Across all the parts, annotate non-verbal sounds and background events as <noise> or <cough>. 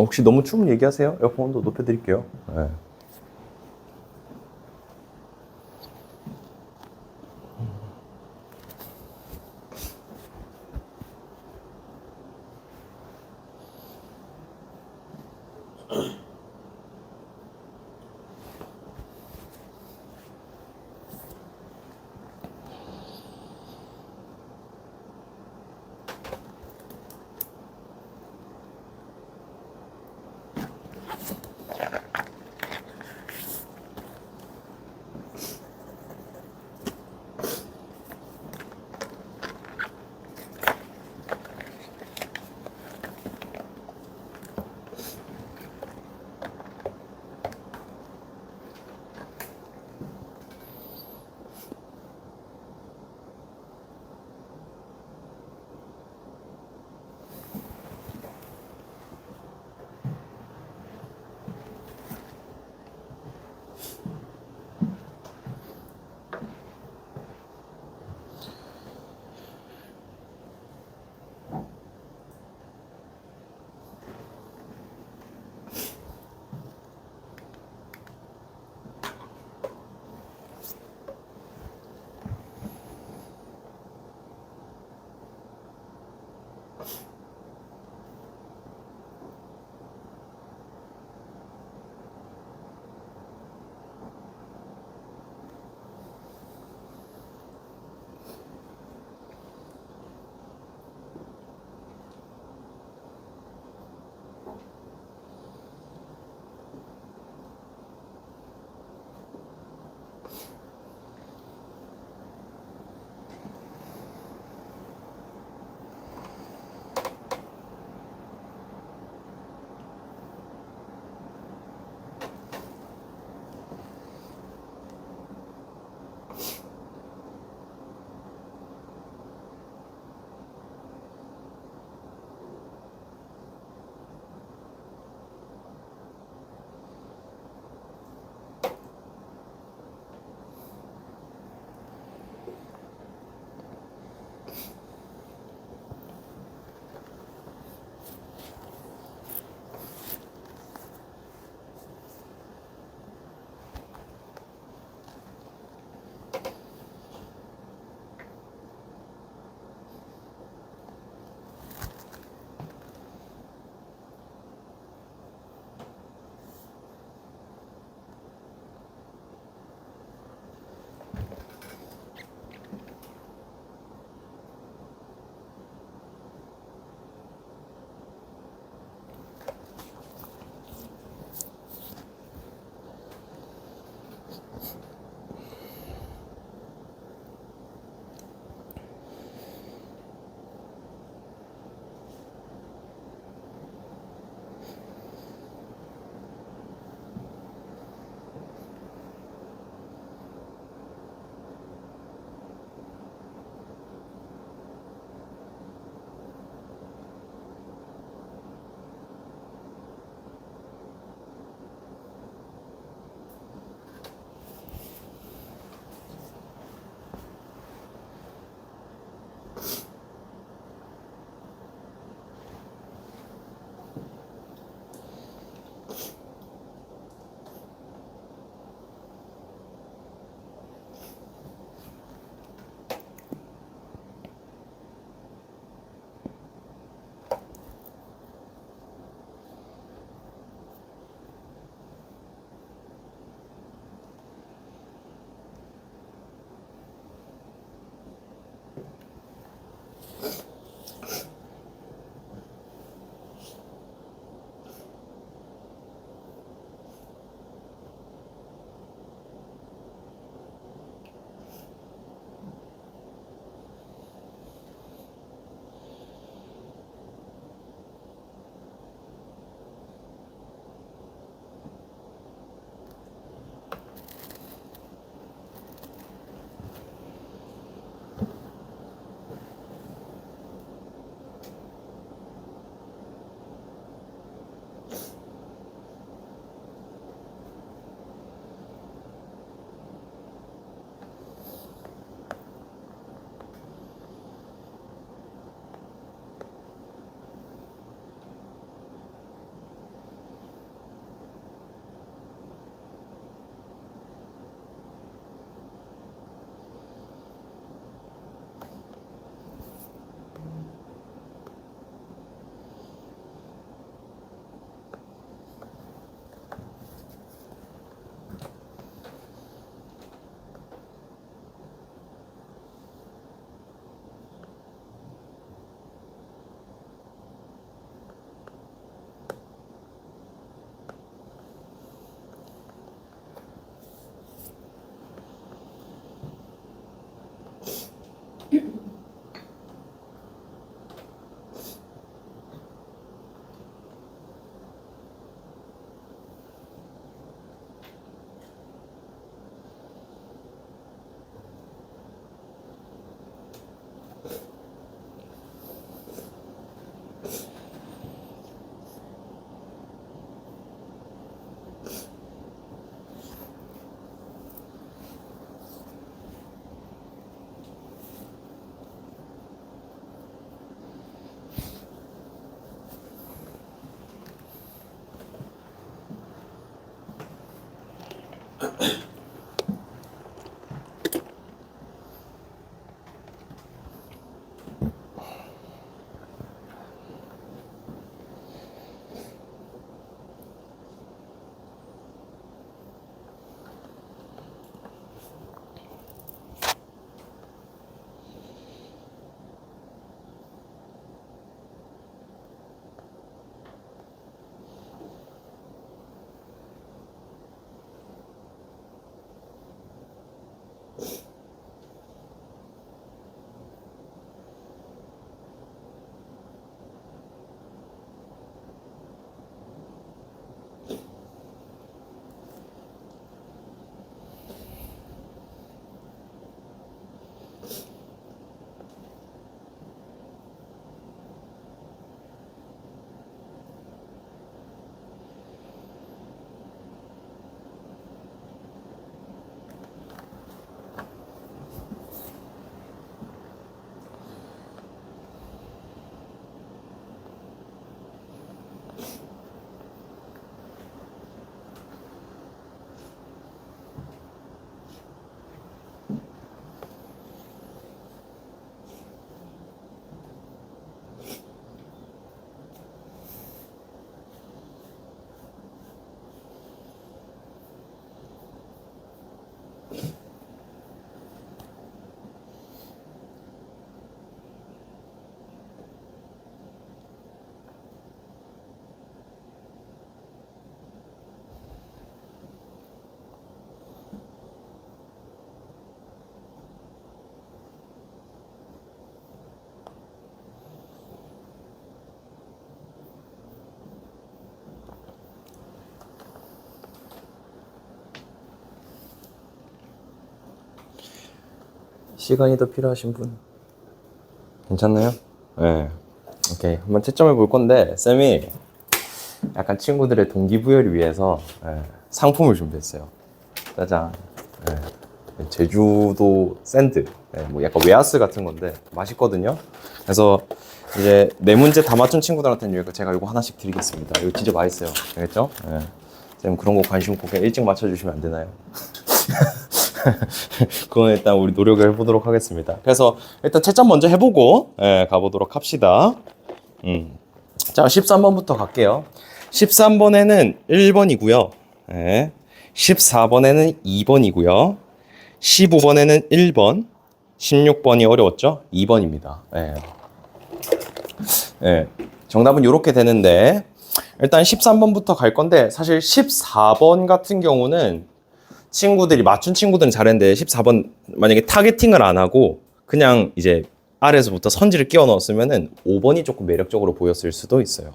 어, 혹시 너무 추우면 얘기하세요. 에어컨 온도 높여드릴게요. 네. 시간이 더 필요하신 분 괜찮나요? 네. 오케이 한번 채점해 볼 건데 쌤이 약간 친구들의 동기부여를 위해서 예, 상품을 준비했어요. 짜잔. 예, 제주도 샌드. 예, 뭐 약간 웨하스 같은 건데 맛있거든요. 그래서 이제 네 문제 다 맞춘 친구들한테는 제가 이거 하나씩 드리겠습니다. 이거 진짜 맛있어요. 알겠죠? 예. 쌤 그런 거 관심 없고 그냥 일찍 맞춰주시면 안 되나요? <laughs> <laughs> 그건 일단 우리 노력을 해보도록 하겠습니다. 그래서 일단 채점 먼저 해보고 예, 가보도록 합시다. 음. 자, 13번부터 갈게요. 13번에는 1번이고요. 예. 14번에는 2번이고요. 15번에는 1번. 16번이 어려웠죠? 2번입니다. 예. 예. 정답은 이렇게 되는데 일단 13번부터 갈 건데 사실 14번 같은 경우는 친구들이 맞춘 친구들은 잘했는데 14번 만약에 타겟팅을 안 하고 그냥 이제 아래에서부터 선지를 끼워 넣었으면은 5번이 조금 매력적으로 보였을 수도 있어요.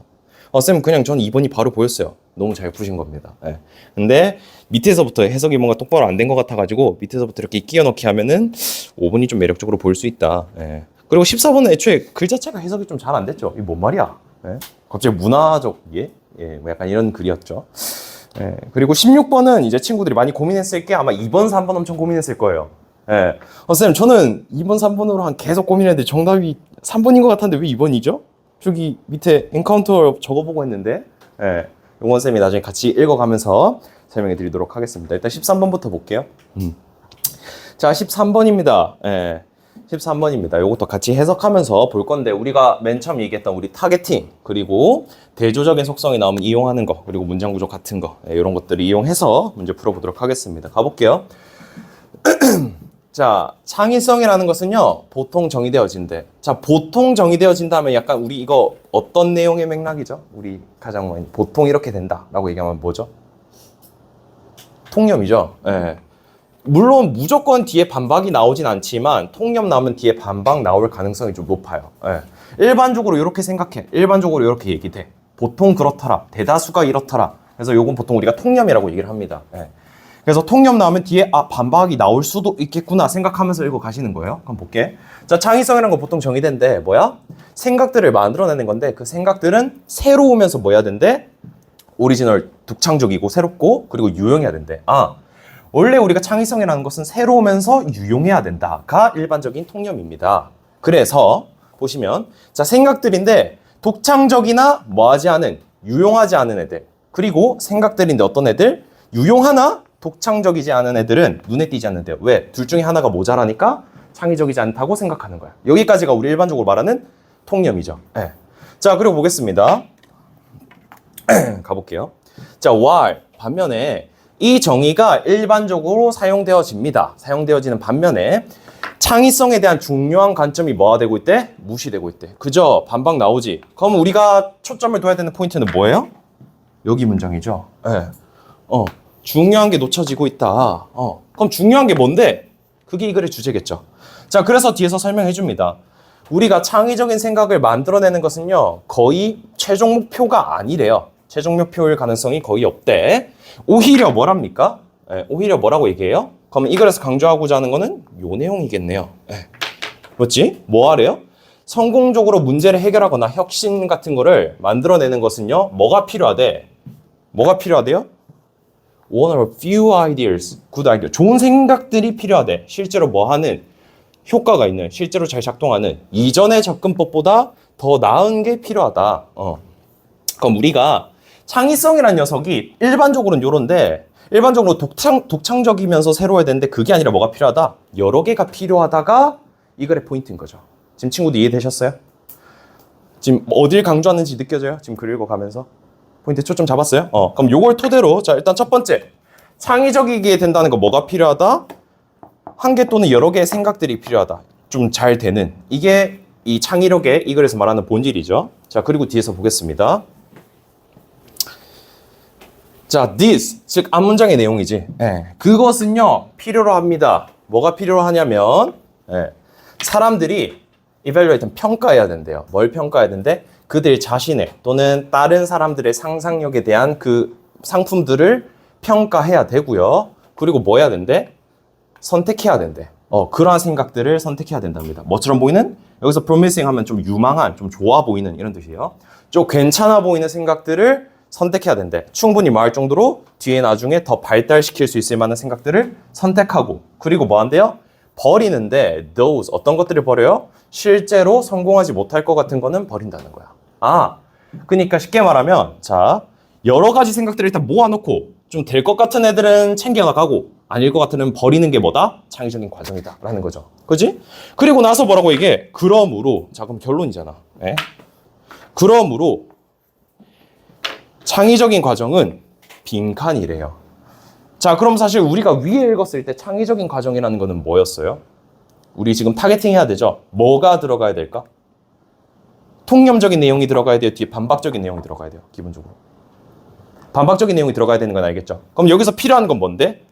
어, 쌤, 그냥 전 2번이 바로 보였어요. 너무 잘 푸신 겁니다. 예. 근데 밑에서부터 해석이 뭔가 똑바로 안 된 것 같아가지고 밑에서부터 이렇게 끼워 넣기 하면은 5번이 좀 매력적으로 보일 수 있다. 예. 그리고 14번은 애초에 글 자체가 해석이 좀 잘 안 됐죠. 이게 뭔 말이야? 예? 갑자기 문화적 예? 예, 뭐 약간 이런 글이었죠. 예, 그리고 16번은 이제 친구들이 많이 고민했을 게 아마 2번, 3번 엄청 고민했을 거예요. 예. 어, 쌤, 저는 2번, 3번으로 한 계속 고민했는데 정답이 3번인 것 같았는데 왜 2번이죠? 저기 밑에 엔카운터 적어보고 했는데, 예. 용원 쌤이 나중에 같이 읽어가면서 설명해 드리도록 하겠습니다. 일단 13번부터 볼게요. 음. 자, 13번입니다. 예. 13번입니다. 이것도 같이 해석하면서 볼 건데 우리가 맨 처음 얘기했던 우리 타겟팅 그리고 대조적인 속성이 나오면 이용하는 거 그리고 문장 구조 같은 거 예, 이런 것들을 이용해서 문제 풀어보도록 하겠습니다. 가볼게요. <clears throat> 자, 창의성이라는 것은요, 보통 정의되어진대. 자, 보통 정의되어진다면 약간 우리 이거 어떤 내용의 맥락이죠? 우리 가장 많이, 보통 이렇게 된다. 라고 얘기하면 뭐죠? 통념이죠. 예. 물론 무조건 뒤에 반박이 나오진 않지만 통념 나오면 뒤에 반박 나올 가능성이 좀 높아요. 예. 일반적으로 이렇게 생각해. 일반적으로 이렇게 얘기돼. 보통 그렇더라. 대다수가 이렇더라. 그래서 요건 보통 우리가 통념이라고 얘기를 합니다. 예. 그래서 통념 나오면 뒤에 아 반박이 나올 수도 있겠구나 생각하면서 읽어 가시는 거예요. 그럼 볼게. 자 창의성이라는 거 보통 정의된데 뭐야? 생각들을 만들어내는 건데 그 생각들은 새로우면서 뭐야 된대? 오리지널 독창적이고 새롭고 그리고 유용해야 된대. 아 원래 우리가 창의성이라는 것은 새로우면서 유용해야 된다가 일반적인 통념입니다. 그래서 보시면 자 생각들인데 독창적이나 뭐하지 않은 유용하지 않은 애들 그리고 생각들인데 어떤 애들 유용하나 독창적이지 않은 애들은 눈에 띄지 않는데요. 왜? 둘 중에 하나가 모자라니까 창의적이지 않다고 생각하는 거야. 여기까지가 우리 일반적으로 말하는 통념이죠. 예. 자 그리고 보겠습니다. <clears throat> 가볼게요. 자, while 반면에 이 정의가 일반적으로 사용되어집니다. 사용되어지는 반면에 창의성에 대한 중요한 관점이 뭐가 되고 있대? 무시되고 있대. 그죠? 반박 나오지. 그럼 우리가 초점을 둬야 되는 포인트는 뭐예요? 여기 문장이죠. 예. 어, 중요한 게 놓쳐지고 있다. 어, 그럼 중요한 게 뭔데? 그게 이 글의 주제겠죠. 자, 그래서 뒤에서 설명해 줍니다. 우리가 창의적인 생각을 만들어내는 것은요, 거의 최종 목표가 아니래요. 최종 목표일 가능성이 거의 없대. 오히려 뭐랍니까? 예, 오히려 뭐라고 얘기해요? 그러면 이 글에서 강조하고자 하는 거는 요 내용이겠네요. 예. 뭐지? 뭐 하래요? 성공적으로 문제를 해결하거나 혁신 같은 거를 만들어내는 것은요, 뭐가 필요하대? 뭐가 필요하대요? One or few ideas, good idea. 좋은 생각들이 필요하대. 실제로 뭐 하는 효과가 있는, 실제로 잘 작동하는 이전의 접근법보다 더 나은 게 필요하다. 어. 그럼 우리가 창의성이라는 녀석이 일반적으로는 요런데 일반적으로 독창, 독창적이면서 새로워야 되는데 그게 아니라 뭐가 필요하다? 여러 개가 필요하다가 이 글의 포인트인 거죠. 지금 친구도 이해되셨어요? 지금 어딜 강조하는지 느껴져요? 지금 글 읽어가면서? 포인트 초점 잡았어요? 어, 그럼 요걸 토대로 자 일단 첫 번째 창의적이게 된다는 거 뭐가 필요하다? 한 개 또는 여러 개의 생각들이 필요하다. 좀 잘 되는 이게 이 창의력의 이 글에서 말하는 본질이죠. 자 그리고 뒤에서 보겠습니다. 자, this 즉 앞문장의 내용이지. 예, 그것은요 필요로 합니다. 뭐가 필요로 하냐면 예, 사람들이 evaluate 평가해야 된대요. 뭘 평가해야 된대? 그들 자신의 또는 다른 사람들의 상상력에 대한 그 상품들을 평가해야 되고요. 그리고 뭐 해야 된대? 선택해야 된대. 어, 그러한 생각들을 선택해야 된답니다. 뭐처럼 보이는? 여기서 promising 하면 좀 유망한, 좀 좋아 보이는 이런 뜻이에요. 좀 괜찮아 보이는 생각들을 선택해야 된대. 충분히 말할 정도로 뒤에 나중에 더 발달시킬 수 있을 만한 생각들을 선택하고 그리고 뭐 한대요? 버리는데 those 어떤 것들을 버려요? 실제로 성공하지 못할 것 같은 거는 버린다는 거야. 아, 그러니까 쉽게 말하면 자 여러 가지 생각들을 일단 모아놓고 좀 될 것 같은 애들은 챙겨나가고 아닐 것 같은 애는 버리는 게 뭐다? 창의적인 과정이다 라는 거죠 그지? 그리고 나서 뭐라고 이게 그러므로 자 그럼 결론이잖아 예? 그러므로 창의적인 과정은 빈칸이래요 자 그럼 사실 우리가 위에 읽었을 때 창의적인 과정이라는 거는 뭐였어요? 우리 지금 타겟팅 해야 되죠 뭐가 들어가야 될까? 통념적인 내용이 들어가야 돼요 뒤에 반박적인 내용이 들어가야 돼요 기본적으로 반박적인 내용이 들어가야 되는 건 알겠죠? 그럼 여기서 필요한 건 뭔데?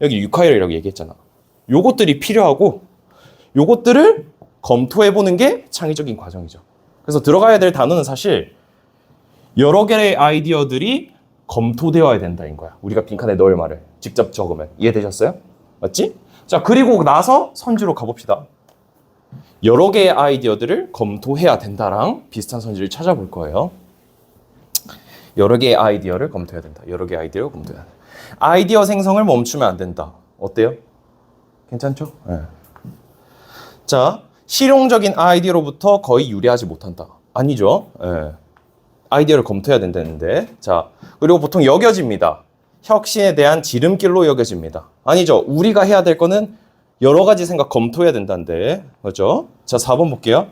여기 유카이라고 얘기했잖아. 요것들이 필요하고 요것들을 검토해 보는 게 창의적인 과정이죠. 그래서 들어가야 될 단어는 사실 여러 개의 아이디어들이 검토되어야 된다인 거야. 우리가 빈칸에 넣을 말을 직접 적으면 이해되셨어요? 맞지? 자 그리고 나서 선지로 가봅시다. 여러 개의 아이디어들을 검토해야 된다랑 비슷한 선지를 찾아볼 거예요. 여러 개의 아이디어를 검토해야 된다. 여러 개의 아이디어를 검토해야 된다. 아이디어 생성을 멈추면 안 된다. 어때요? 괜찮죠? 네. 자, 실용적인 아이디어로부터 거의 유리하지 못한다. 아니죠? 예. 아이디어를 검토해야 된다는데. 자, 그리고 보통 여겨집니다. 혁신에 대한 지름길로 여겨집니다. 아니죠? 우리가 해야 될 거는 여러 가지 생각 검토해야 된다는데. 그렇죠? 자, 4번 볼게요.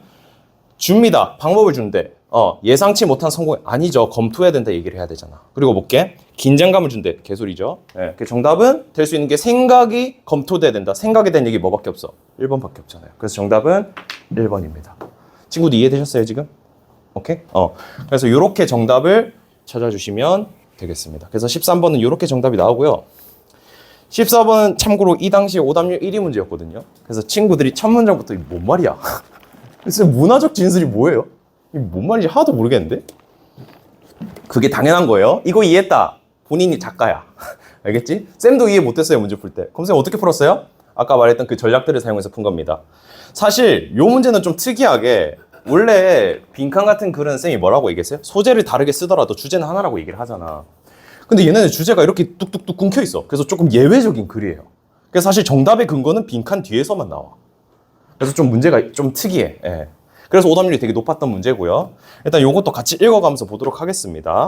줍니다. 방법을 준대. 어, 예상치 못한 성공 아니죠. 검토해야 된다 얘기를 해야 되잖아. 그리고 볼게. 긴장감을 준대. 개소리죠. 예. 그 정답은 될 수 있는 게 생각이 검토돼야 된다. 생각에 대한 얘기 뭐밖에 없어? 1번밖에 없잖아요. 그래서 정답은 1번입니다. 친구들 이해되셨어요, 지금? 오케이? 어. 그래서 이렇게 정답을 찾아주시면 되겠습니다. 그래서 13번은 이렇게 정답이 나오고요. 14번은 참고로 이 당시 오답률 1위 문제였거든요. 그래서 친구들이 첫 문장부터 뭔 말이야? <laughs> 그래서 문화적 진술이 뭐예요? 뭔 말인지 하나도 모르겠는데? 그게 당연한 거예요. 이거 이해했다. 본인이 작가야. <laughs> 알겠지? 쌤도 이해 못했어요, 문제 풀 때. 그럼 쌤 어떻게 풀었어요? 아까 말했던 그 전략들을 사용해서 푼 겁니다. 사실 요 문제는 좀 특이하게 원래 빈칸 같은 글은 쌤이 뭐라고 얘기했어요? 소재를 다르게 쓰더라도 주제는 하나라고 얘기를 하잖아. 근데 얘네는 주제가 이렇게 뚝뚝뚝 끊겨 있어. 그래서 조금 예외적인 글이에요. 그래서 사실 정답의 근거는 빈칸 뒤에서만 나와. 그래서 좀 문제가 좀 특이해. 예. 그래서 오답률이 되게 높았던 문제고요. 일단 요것도 같이 읽어가면서 보도록 하겠습니다.